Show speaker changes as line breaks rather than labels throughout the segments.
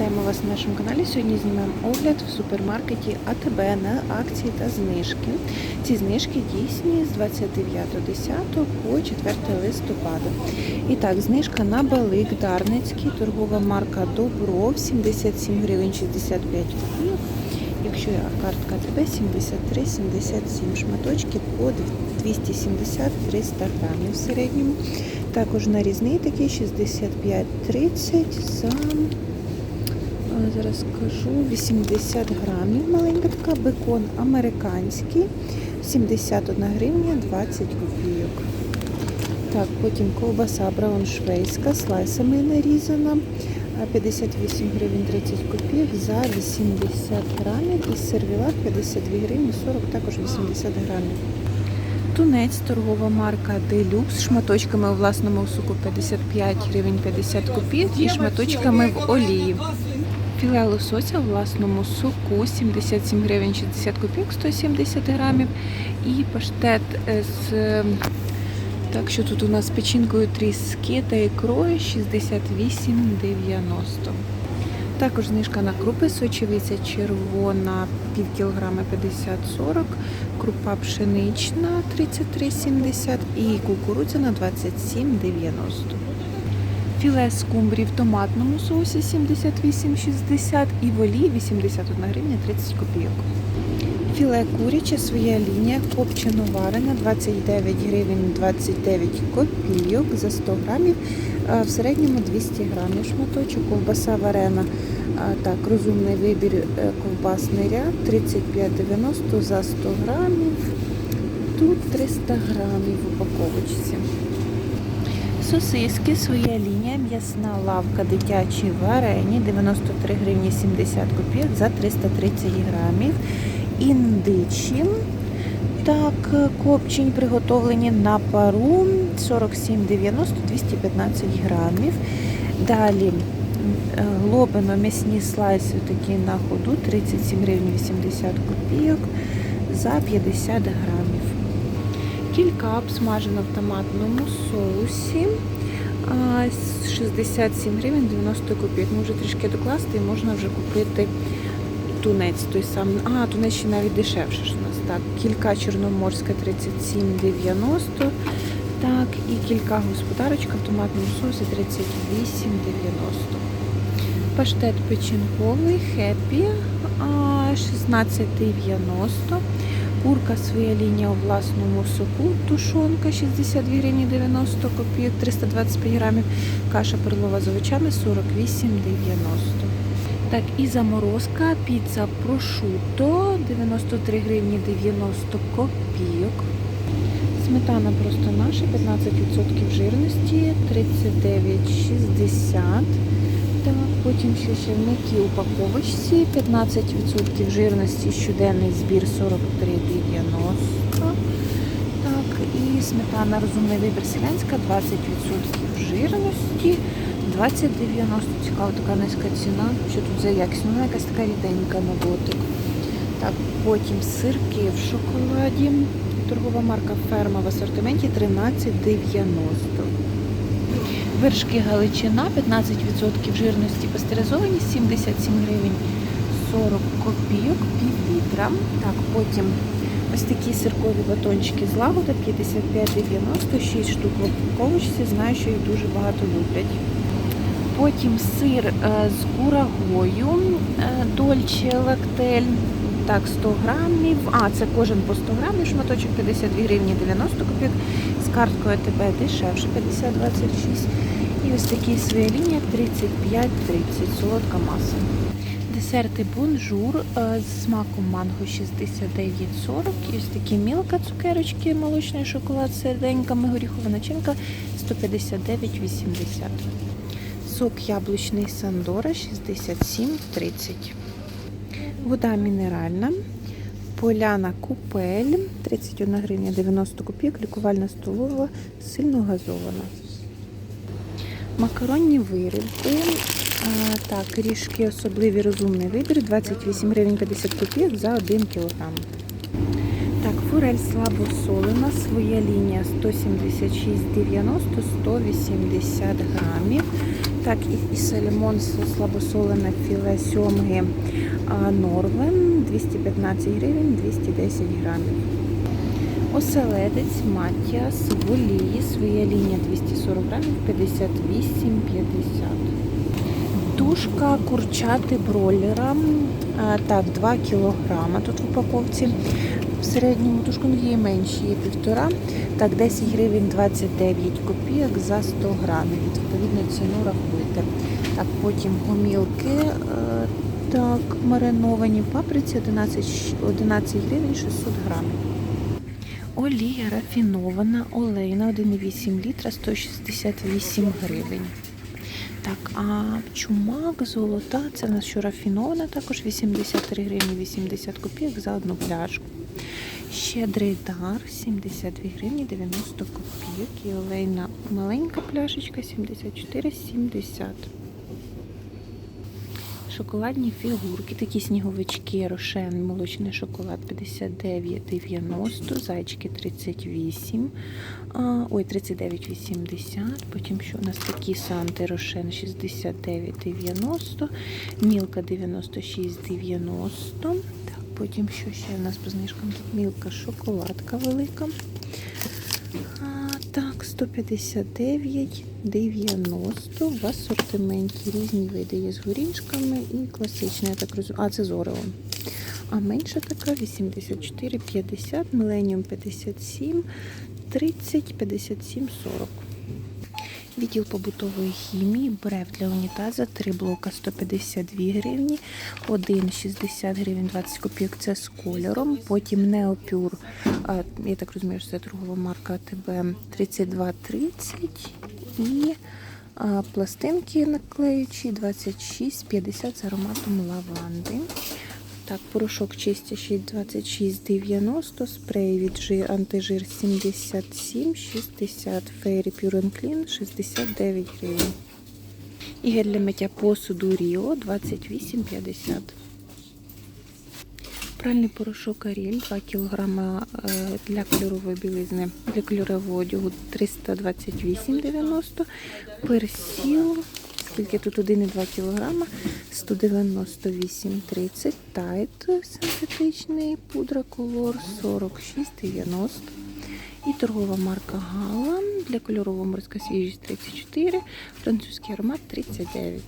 Вітаємо вас на нашому каналі. Сьогодні знімаємо огляд в супермаркеті АТБ на акції та знижки. Ці знижки дійсні з 29.10 по 4 листопада. І так, знижка на балик Дарницький, торгова марка Добров 77 гривень 65 копійок. Якщо я картка АТБ 73-77 шматочки по 270-300 грамів в середньому. Також нарізний такий 65-30 за а, зараз скажу 80 грамів. Маленька така бекон американський 71 гривня 20 копійок. Так, потім ковбаса брауншвейська слайсами нарізана. 58 гривень 30 копійок за 80 грамів. І сервілат 52 гривні 40, також 80 грамів. Тунець, торгова марка Делюкс, шматочками у власному соку 55 гривень 50 копійок і шматочками в олії. Філе лосося у власному соку 77 гривень 60 копійок 170 грамів. І паштет е, з так що тут у нас печінкою тріски та ікрою 68,90. Також знижка на крупи сочевиця червона пів кілограма 50-40, крупа пшенична 33,70 і кукурудзяна 27,90. Філе скумбрії в томатному соусі 78,60 і в олії 81 гривня 30 копійок. Філе куряче, своя лінія, копчено варена 29 гривень 29 копійок за 100 грамів, в середньому 200 грамів шматочок, ковбаса варена, так, розумний вибір е, ковбасний ряд 35,90 за 100 грамів, тут 300 грамів в упаковочці. Сосиски, своя лінія, м'ясна лавка, дитячі варені 93 гривні 70 копійок за 330 грамів. Індичі, так, копчень приготовлені на пару 47,90 215 грамів. Далі е, глобино м'ясні слайси такі на ходу 37 гривень 80 копійок за 50 грамів. Кілька обсмажено в томатному соусі. 67 гривень 90 копійок. Може трішки докласти і можна вже купити тунець той самий. А, тунець ще навіть дешевше ж у нас. Так, кілька чорноморська 37,90. Так, і кілька господарочка в томатному соусі 38,90. Паштет печінковий, хеппі 16,90. Курка своя лінія у власному соку, тушонка 62 гривні 90 копійок, 325 грамів, каша перлова з овочами 48,90. Так, і заморозка, піца прошуто 93 гривні 90 копійок. Сметана просто наша, 15% жирності, 39,60. Так, потім ще черники упаковочці, 15% жирності, щоденний збір 43,90. Так, і сметана розумний вибір селянська, 20% жирності, 20,90. Цікава така низька ціна. Що тут за якість? Ну, вона якась така ріденька на дотик. Так, потім сирки в шоколаді. Торгова марка ферма в асортименті 13,90. Вершки Галичина 15% жирності пастеризовані 77 гривень 40 копійок, пів літра. Так, потім ось такі сиркові батончики з лагода 55,90, 6 штук в упаковочці. Знаю, що їх дуже багато люблять. Потім сир е, з курагою, е, дольче лактель. Так, 100 грамів. А, це кожен по 100 грамів, шматочок 52 гривні 90 копійок. З карткою АТБ дешевше 50-26. Ось такі своя лінія 35-30, солодка маса. Десерти бонжур е, з смаком манго 69,40. І ось такі мілка цукерочки, молочний шоколад серденьками, горіхова начинка 159,80. Сок яблучний Сандора 67,30. Вода мінеральна. Поляна Купель 31 гривня 90 копійок, лікувальна столова, сильно газована. Макаронні вироби. Так, ріжки особливий розумний вибір 28 гривень 50 копійок за 1 кілограм. Так, форель слабосолена, своя лінія 176,90, 180 грамів. Так, і, і сальмон слабосолене філе сьомги Норвен 215 гривень 210 грамів. Оселедець Матіас в олії, своя лінія 240 грамів 58,50. Тушка курчати бройлера, так, 2 кілограма тут в упаковці. В середньому тушку ну, є менші, є півтора. Так, 10 гривень 29 копійок за 100 грамів. Відповідно, ціну рахуйте. Так, потім гомілки, е, так, мариновані паприці 11, 11 гривень 600 грамів. Олія рафінована, олейна 1,8 літра 168 гривень. Так, а чумак, золота, це нас що рафінована, також 83 гривні 80 копійок за одну пляшку. Щедрий дар 72 гривні 90 копійок. І олейна маленька пляшечка 74,70. Шоколадні фігурки, такі сніговички, рошен, молочний шоколад 59,90, зайчики 38, а, ой, 39,80. Потім що у нас такі санти рошен 69,90, мілка 96,90. Так, потім що ще у нас по знижкам? Мілка шоколадка велика. Так, 159,90 в асортименті різні види є з горішками і класична, я так розумію. А, це з Орео. А менша така 84,50, Millennium 57, 30, 57, 40. Відділ побутової хімії, брев для унітаза, 3 блока 152 гривні, 1 60 гривень 20 копійок, це з кольором. Потім Неопюр, я так розумію, що це торгова марка АТБ 32,30 і пластинки наклеючі 26,50 з ароматом лаванди. Так, порошок чистящий 26,90, спрей від жир, антижир 77,60, Fairy Pure and Clean 69 гривень. І гель для миття посуду Ріо 28,50. Пральний порошок Аріель 2 кг для кольорової білизни, для кольорового одягу 328,90. Персіл, скільки тут 1,2 кг, 198,30. Тайт синтетичний, пудра колор 46,90. І торгова марка Гала для кольорового морська свіжість 34, французький аромат 39.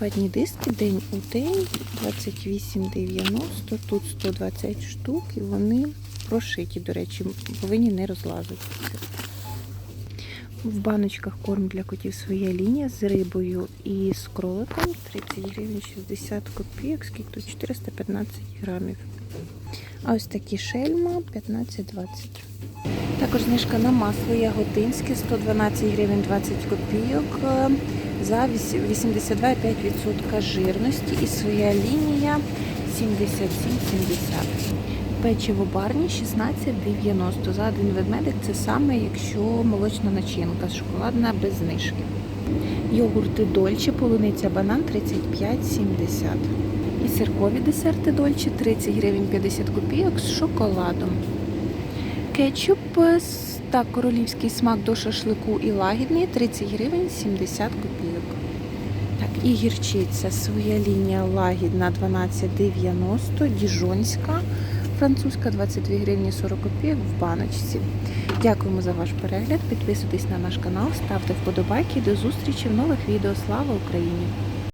Ватні диски день у день 28,90, тут 120 штук і вони прошиті, до речі, повинні не розлазитися. В баночках корм для котів своя лінія з рибою і з кроликом 30 гривень 60 копійок, скільки тут 415 грамів. А ось такі шельма 15,20. Також знижка на масло яготинське 112 гривень 20 копійок е, за 82,5% жирності і своя лінія 77,70. Печиво барні 16,90. За один ведмедик це саме, якщо молочна начинка шоколадна без знижки. Йогурти Дольче, полуниця банан 35,70. І сиркові десерти Дольче 30 гривень 50 копійок з шоколадом. Кетчуп та королівський смак до шашлику і лагідний 30 гривень 70 копійок. Так, і гірчиця, своя лінія лагідна 12,90, діжонська, французька 22 гривні 40 копійок в баночці. Дякуємо за ваш перегляд. Підписуйтесь на наш канал, ставте вподобайки. До зустрічі в нових відео. Слава Україні!